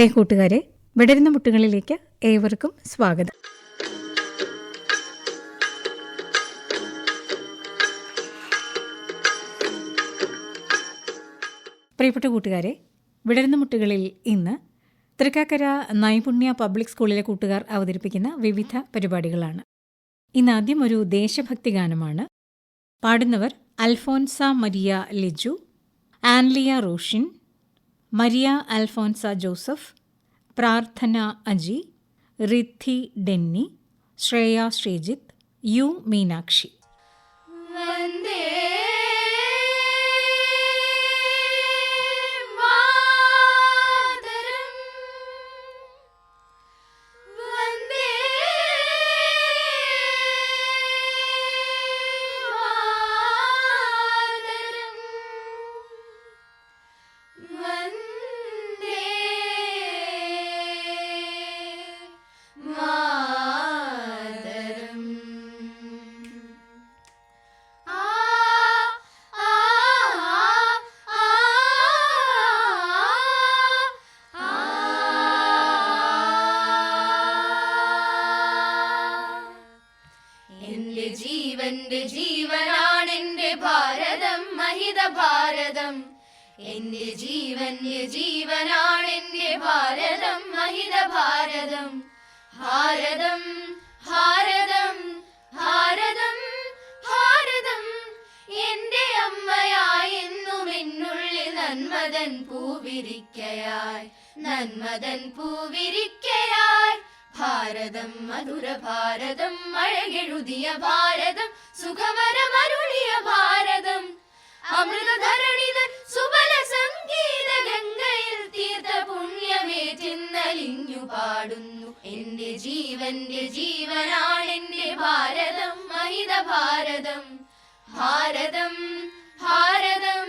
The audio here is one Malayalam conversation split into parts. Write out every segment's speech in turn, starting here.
പ്രിയ കൂട്ടുകാരെ വിടരുന്ന മുട്ടുകളിലേക്ക് ഏവർക്കും സ്വാഗതം. പ്രിയപ്പെട്ട കൂട്ടുകാരെ വിടരുന്ന മുട്ടുകളിൽ ഇന്ന് തൃക്കാക്കര നൈപുണ്യ പബ്ലിക് സ്കൂളിലെ കൂട്ടുകാർ അവതരിപ്പിക്കുന്ന വിവിധ പരിപാടികളാണ്. ഇന്ന് ആദ്യം ഒരു ദേശഭക്തി ഗാനമാണ്. പാടുന്നവർ Alphonsa Maria Liju Anliya Roshin Maria Alphonsa Joseph Prarthana Aji Riddhi Denny Shreya Sreejith U Meenakshi വന്ദേ നന്മതൻ പൂവിരിക്കയായി നന്മതൻ പൂവിരിക്കയായി. ഭാരതം മധുര ഭാരതം മഴകെഴുതിയ ഭാരതം സുഖമരമരുളിയ ഭാരതം. അമൃതധരണിതൻ സുബല സംഗീത ഗംഗയിൽ തീർത്ഥ പുണ്യമേറ്റിന്നലിഞ്ഞു പാടുന്നു. എന്റെ ജീവന്റെ ജീവനാണെന്റെ ഭാരതം മഹിത ഭാരതം ഭാരതം ഭാരതം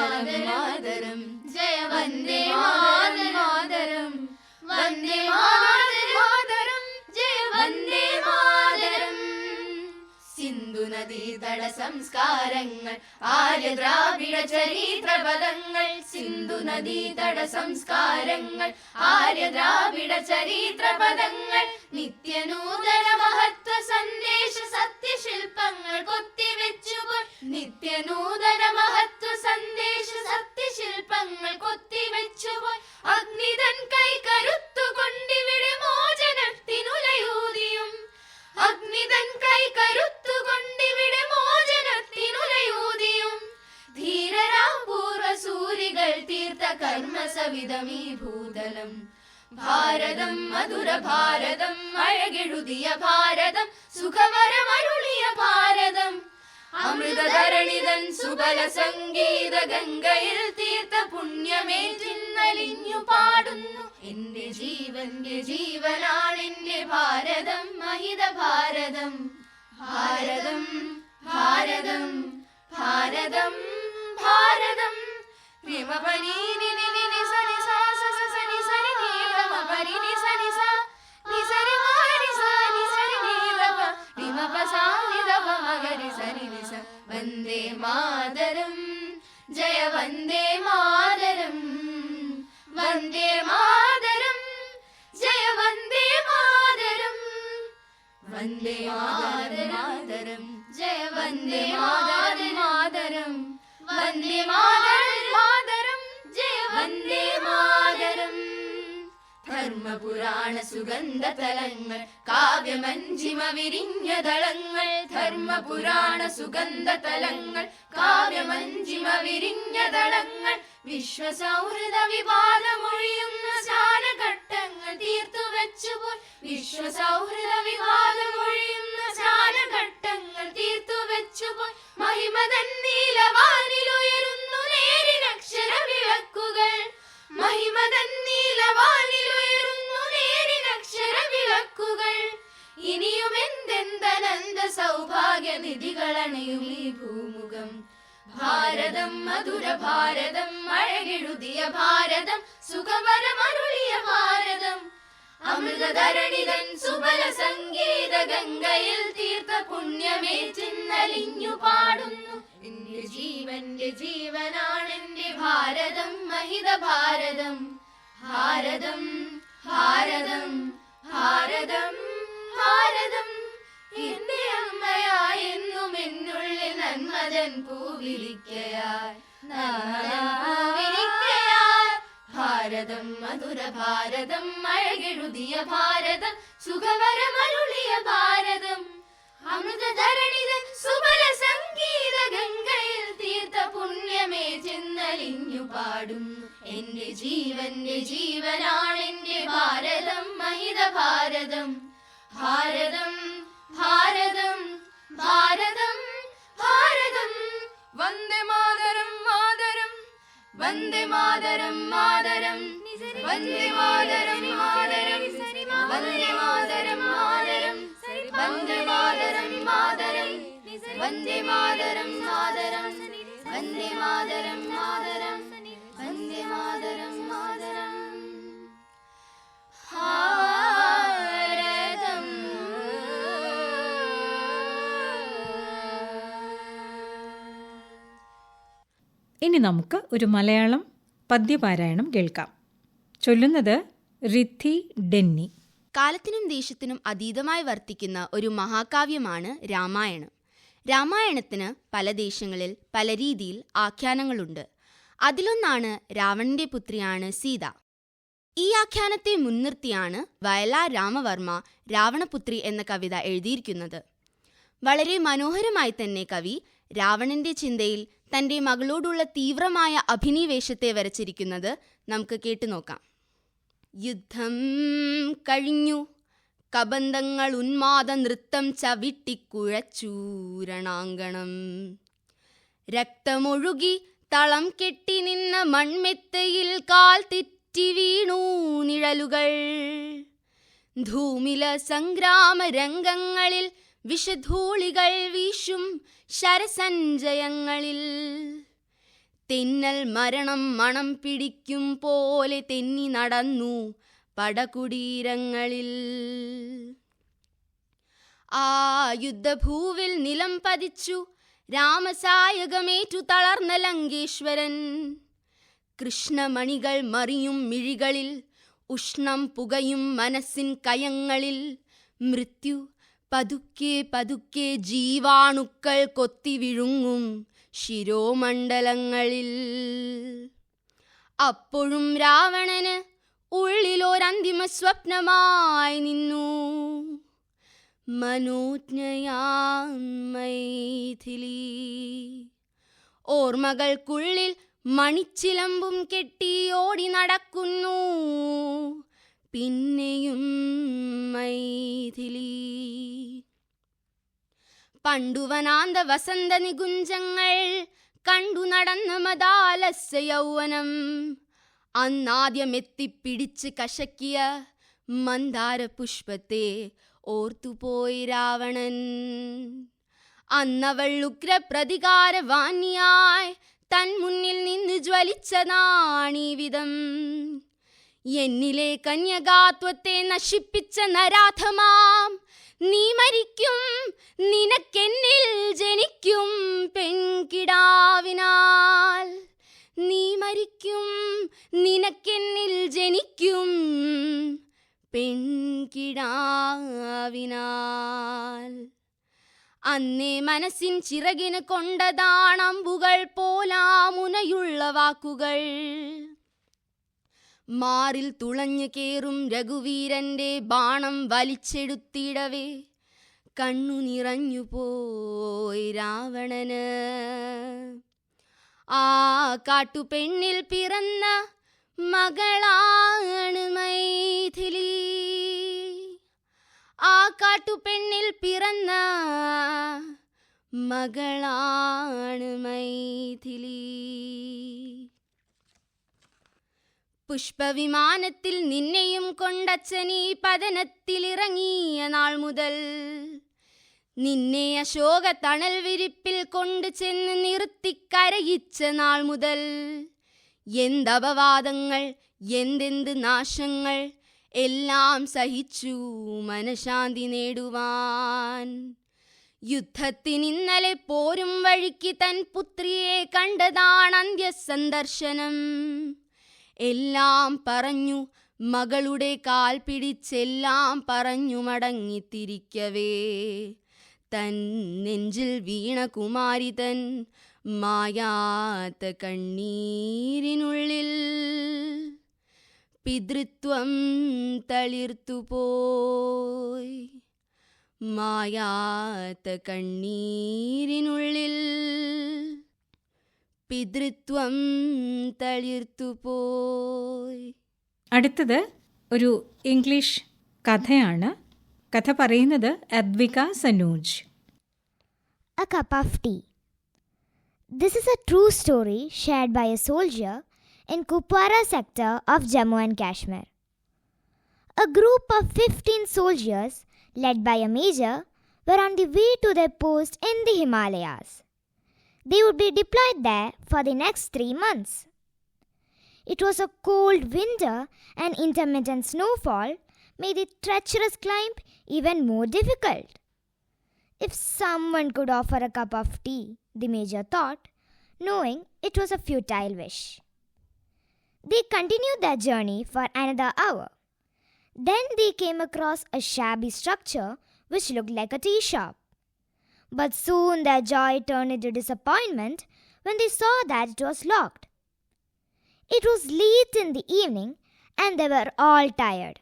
നദീതട സംസ്കാരങ്ങൾ ആര്യ ദ്രാവിഡ ചരിത്ര പദങ്ങൾ സിന്ധു നദീതട സംസ്കാരങ്ങൾ ആര്യ ദ്രാവിഡ ചരിത്ര പദങ്ങൾ നിത്യനൂതന പുണ്യമേറ്റിന്നലിഞ്ഞു പാടുന്നു. എന്റെ ജീവന്റെ ജീവനാണെന്റെ ഭാരതം മഹിത ഭാരതം. ഭാരതം ഭാരതം ഭാരതം ഭാരതം. വന്ദേ മാതരം. ജയ വന്ദേ മാതരം. വന്ദേ മാതരം ജയ വന്ദേ മാതരം. വന്ദേ മാതരം ജയ വന്ദേ മാതരം വന്ദേ മാതരം മാതരം ജയ വന്ദേ മാതരം. ധർമ്മപുരാണ സുഗന്ധ തലങ്ങൾ കാവ്യമഞ്ജിമ വിരിഞ്ഞ ദളങ്ങൾ ധർമ്മപുരാണ സുഗന്ധ തലങ്ങൾ കാവ്യമഞ്ജിമ വിരിഞ്ഞ ദളങ്ങൾ വിശ്വസൗഹൃദ വിവാദമൊഴിയുന്ന ചാലഘട്ടങ്ങൾ തീർത്തു വെച്ചുപോൽ വിശ്വസൗഹൃദ വിവാദമൊഴിയുന്ന ചാലഘട്ടങ്ങൾ തീർത്തു വെച്ചുപോൽ മഹിമതൻ നീലവാനിലുയരുന്നു നേരിനക്ഷര വിളക്കുകൾ മഹിമതൻ നീലവാനിലുയരുന്നു നേരിനക്ഷര വിളക്കുകൾ ഇനിയും എന്തെന്തനന്ത സൗഭാഗ്യ നിധികളണയും ഈ ഭൂമുഖം ഭാരതം അഴകെഴുതിയ ഭാരതം സുഖമരമരുളിയ ഭാരതം അമൃതധരണിതൻ സുബല സംഗീത ഗംഗയിൽ തീർത്ഥ പുണ്യമേ ചിന്നലിഞ്ഞു പാടുന്നു. എന്റെ ജീവന്റെ ജീവനാണെന്റെ ഭാരതം മഹിത ഭാരതം. ഭാരതം ഭാരതം ഭാരതം ഭാരതം. എന്റെ അമ്മയായി എന്നും എന്നുള്ളിൽ നന്മതൻ പൂവിരിക്കയായി ഭാരതം മധുര ഭാരതം അഴകെഴുതിയ ഭാരതം സുഖവരമരുളിയ ഭാരതം. അമൃതധരണിതൻ സുബല സംഗീത ഗംഗയിൽ തീർത്ഥ പുണ്യമേ ചെന്നലിഞ്ഞു പാടും. എന്റെ ജീവന്റെ ജീവനാണെന്റെ ഭാരതം മഹിത ഭാരതം. ഭാരതം ഭാരതം ഭാരതം ഭാരതം. വന്ദേ മാതരം മാതരം. വന്ദേ മാതരം മാതരം. വന്ദേ മാതരം മാതരം. വന്ദേ മാതരം മാതരം. വന്ദേ മാതരം മാതരം. വന്ദേ മാതരം മാതരം. വന്ദേ മാതരം ഇനി നമുക്ക് ഒരു മലയാളം പദ്യപാരായണം കേൾക്കാം. ചൊല്ലുന്നത് റിദ്ധി ഡെന്നി. കാലത്തിനും ദേശത്തിനും അതീതമായി വർത്തിക്കുന്ന ഒരു മഹാകാവ്യമാണ് രാമായണം. രാമായണത്തിന് പല ദേശങ്ങളിൽ പല രീതിയിൽ ആഖ്യാനങ്ങളുണ്ട്. അതിലൊന്നാണ് രാവണന്റെ പുത്രിയാണ് സീത. ഈ ആഖ്യാനത്തെ മുൻനിർത്തിയാണ് വയലാർ രാമവർമ്മ രാവണപുത്രി എന്ന കവിത എഴുതിയിരിക്കുന്നത്. വളരെ മനോഹരമായി തന്നെ കവി രാവണന്റെ ചിന്തയിൽ തന്റെ മകളോടുള്ള തീവ്രമായ അഭിനിവേശത്തെ വരച്ചിരിക്കുന്നത് നമുക്ക് കേട്ടുനോക്കാം യുദ്ധം കഴിഞ്ഞു. കബന്ധങ്ങൾ ഉന്മാദ നൃത്തം ചവിട്ടിക്കുഴച്ചൂരണാങ്കണം രക്തമൊഴുകി തളം കെട്ടി നിന്ന മൺമെത്തയിൽ കാൽ തെറ്റി വീണു നിഴലുകൾ. ധൂമില സംഗ്രാമ രംഗങ്ങളിൽ വിഷധൂളികൾ വീശും ശരസഞ്ചയങ്ങളിൽ. തെന്നൽ മരണം മണം പിടിക്കും പോലെ തെന്നി നടന്നു പടകുടീരങ്ങളിൽ. ആ യുദ്ധഭൂവിൽ നിലം പതിച്ചു രാമസായകമേറ്റു തളർന്ന ലങ്കേശ്വരൻ. കൃഷ്ണമണികൾ മറിയും മിഴികളിൽ ഉഷ്ണം പുകയും മനസ്സിൻ കയങ്ങളിൽ മൃത്യു പതുക്കെ പതുക്കെ ജീവാണുക്കൾ കൊത്തി വിഴുങ്ങും ശിരോമണ്ഡലങ്ങളിൽ. അപ്പോഴും രാവണന് ഉള്ളിലൊരന്തിമ സ്വപ്നമായി നിന്നു. മനോജ്ഞയാഥിലി ഓർമ്മകൾക്കുള്ളിൽ മണിച്ചിലമ്പും കെട്ടി ഓടി നടക്കുന്നു. പിന്നെയും മൈഥിലി. പണ്ടുവനാന്ത വസന്ത നികുഞ്ചങ്ങൾ കണ്ടു നടന്ന മതാലസ്യ യൗവനം. അന്നാദ്യം എത്തിപ്പിടിച്ച് കശക്കിയ മന്ദാര പുഷ്പത്തെ ഓർത്തുപോയി രാവണൻ. അന്നവൾ ഉഗ്ര പ്രതികാരവാണിയായി തൻ മുന്നിൽ നിന്ന് ജ്വലിച്ചതാണീ വിധം എന്നിലെ കന്യകാത്വത്തെ നശിപ്പിച്ച നരാധമാം. നീ മരിക്കും നിനക്കെന്നിൽ ജനിക്കും പെൺകിടാവിനാൽ. നീ മരിക്കും നിനക്കെന്നിൽ ജനിക്കും പെൺകിടാവിനാൽ. അന്നേ മനസ്സിൻ ചിറകിന് കൊണ്ടതാണമ്പുകൾ പോലാമുനയുള്ള വാക്കുകൾ. മാറിൽ തുളഞ്ഞു കേറും രഘുവീരന്റെ ബാണം വലിച്ചെടുത്തിടവേ. കണ്ണു നിറഞ്ഞു പോയി രാവണന്. ആ കാട്ടുപെണ്ണിൽ പിറന്ന മകളാണ് മൈഥിലി. ആ കാട്ടുപെണ്ണിൽ പിറന്ന മകളാണ് മൈഥിലി. പുഷ്പവിമാനത്തിൽ നിന്നെയും കൊണ്ടച്ഛനീ പതനത്തിലിറങ്ങിയ നാൾ മുതൽ നിന്നെ അശോക തണൽ വിരിപ്പിൽ കൊണ്ടു ചെന്ന് നിർത്തിക്കരയിച്ച നാൾ മുതൽ എന്തപവാദങ്ങൾ എന്തെന്ത് നാശങ്ങൾ എല്ലാം സഹിച്ചു മനഃശാന്തി നേടുവാൻ. യുദ്ധത്തിനിന്നലെ പോരും വഴിക്ക് തൻ പുത്രിയെ കണ്ടതാണ് അന്ത്യസന്ദർശനം. എല്ലാം പറഞ്ഞു. മകളുടെ കാൽ പിടിച്ചെല്ലാം പറഞ്ഞു മടങ്ങിത്തിരിക്കവേ. തൻ നെഞ്ചിൽ വീണ കുമാരി തൻ മായാത്ത കണ്ണീരിനുള്ളിൽ പിതൃത്വം തളിർത്തുപോയി. മായാത്ത കണ്ണീരിനുള്ളിൽ പിതൃത്വം തളിർത്തുപോയി അടുത്തത് ഒരു ഇംഗ്ലീഷ് കഥയാണ് കഥ പറയുന്നത് Advika Sanooj A cup of tea. This is a true story shared by a soldier in Kupwara sector of Jammu and Kashmir. A group of 15 soldiers, led by a major, were on the way to their post in the Himalayas. They would be deployed there for the next three months. It was a cold winter, and intermittent snowfall made the treacherous climb even more difficult. If someone could offer a cup of tea, the major thought, knowing it was a futile wish. They continued their journey for another hour. Then they came across a shabby structure which looked like a tea shop. But soon their joy turned into disappointment when they saw that it was locked. It was late in the evening and they were all tired.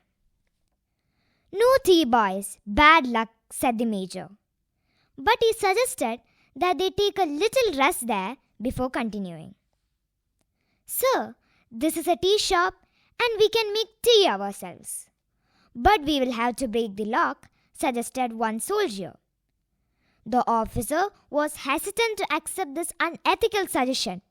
No tea, boys, bad luck, said the major but he suggested that they take a little rest there before continuing. Sir, this is a tea shop and we can make tea ourselves. But we will have to break the lock, suggested one soldier. The officer was hesitant to accept this unethical suggestion,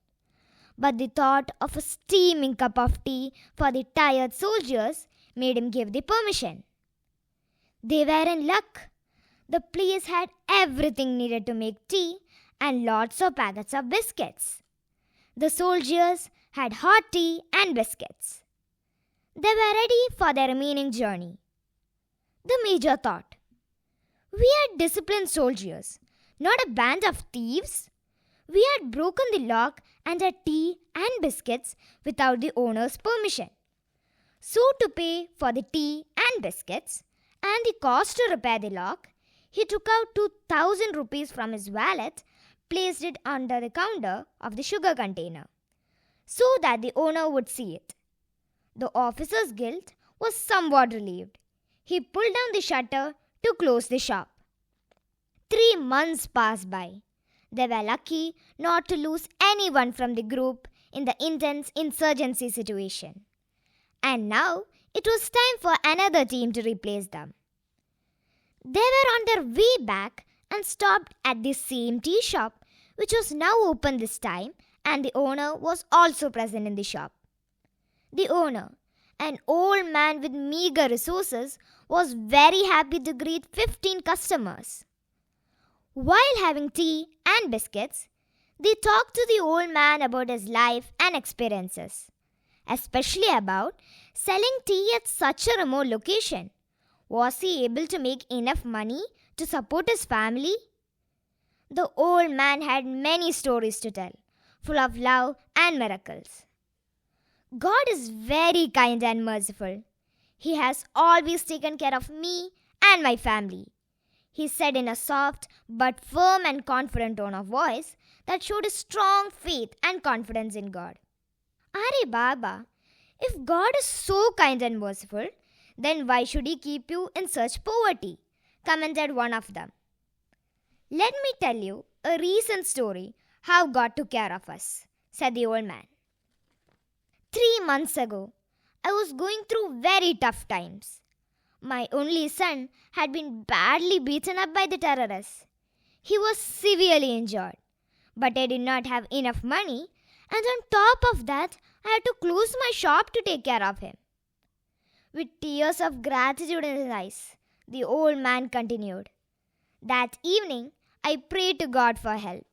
but the thought of a steaming cup of tea for the tired soldiers made him give the permission. They were in luck. The police had everything needed to make tea and lots of packets of biscuits. The soldiers had hot tea and biscuits. They were ready for their remaining journey. The major thought, We are disciplined soldiers, not a band of thieves. We had broken the lock and had tea and biscuits without the owner's permission. So, to pay for the tea and biscuits and the cost to repair the lock, he took out 2000 rupees from his wallet, placed it under the counter of the sugar container, so that the owner would see it. The officer's guilt was somewhat relieved. He pulled down the shutter to close the shop. Three months passed by. They were lucky not to lose anyone from the group in the intense insurgency situation. And now it was time for another team to replace them. They were on their way back and stopped at the same tea shop, which was now open this time, and the owner was also present in the shop. The owner, an old man with meager resources, was very happy to greet 15 customers. While having tea and biscuits, they talked to the old man about his life and experiences, especially about selling tea at such a remote location. Was he able to make enough money to support his family? The old man had many stories to tell, full of love and miracles. God is very kind and merciful. He has always taken care of me and my family. He said in a soft but firm and confident tone of voice that showed a strong faith and confidence in God. Are Baba, if God is so kind and merciful, then why should He keep you in such poverty? commented one of them. Let me tell you a recent story how God took care of us, said the old man. Three months ago, I was going through very tough times. My only son had been badly beaten up by the terrorists. He was severely injured, but I did not have enough money, and on top of that, I had to close my shop to take care of him. With tears of gratitude in his eyes, the old man continued That evening, I prayed to God for help,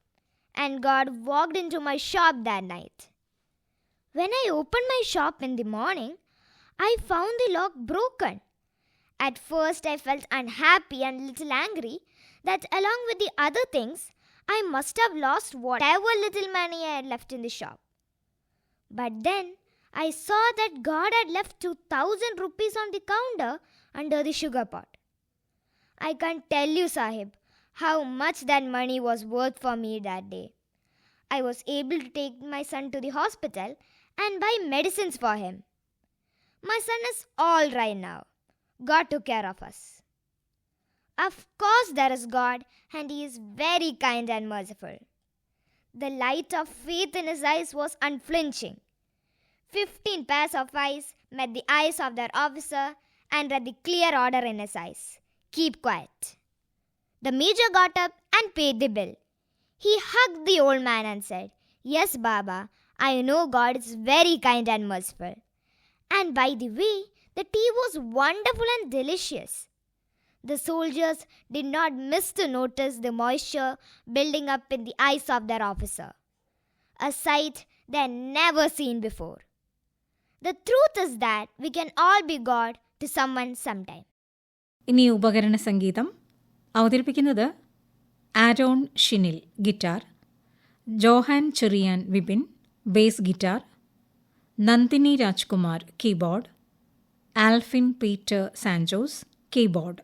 and God walked into my shop that night. When I opened my shop in the morning, I found the lock broken. At first, I felt unhappy and a little angry that, along with the other things, I must have lost whatever little money I had left in the shop. But then I saw that God had left 2000 rupees on the counter under the sugar pot. I can't tell you, Sahib, how much that money was worth for me that day. I was able to take my son to the hospital and buy medicines for him. My son is all right now. God took care of us. Of course, there is God, and He is very kind and merciful. The light of faith in His eyes was unflinching. Fifteen pairs of eyes met the eyes of their officer and read the clear order in his eyes Keep quiet. The major got up and paid the bill. He hugged the old man and said, Yes, Baba, I know God is very kind and merciful. And by the way, the tea was wonderful and delicious. The soldiers did not miss to notice the moisture building up in the eyes of their officer, a sight they had never seen before. The truth is that we can all be God to someone sometime. ഇനി ഉപകരണ സംഗീതം അവതരിപ്പിക്കുന്നത് Aaron Shinil guitar Johan Cherian Vipin bass guitar, Nandini Rajkumar keyboard, Alfin Peter Sanjos keyboard.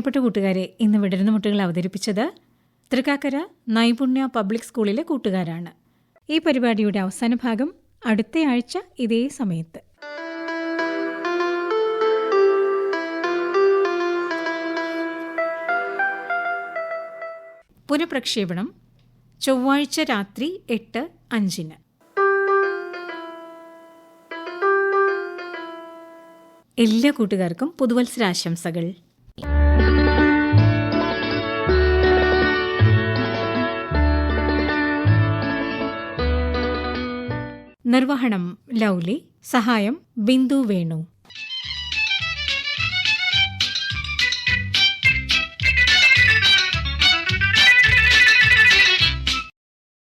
പ്രിയപ്പെട്ട കൂട്ടുകാരെ ഇന്ന് വിടരുന്ന മുട്ടുകൾ അവതരിപ്പിച്ചത് തൃക്കാക്കര നൈപുണ്യ പബ്ലിക് സ്കൂളിലെ കൂട്ടുകാരാണ്. ഈ പരിപാടിയുടെ അവസാന ഭാഗം അടുത്തയാഴ്ച ഇതേ സമയത്ത്. പുനഃപ്രക്ഷേപണം ചൊവ്വാഴ്ച രാത്രി എട്ട് അഞ്ചിന്. എല്ലാ കൂട്ടുകാർക്കും പുതുവത്സരാശംസകൾ. നിർവഹണം ലൗലി സഹായം ബിന്ദു വേണു.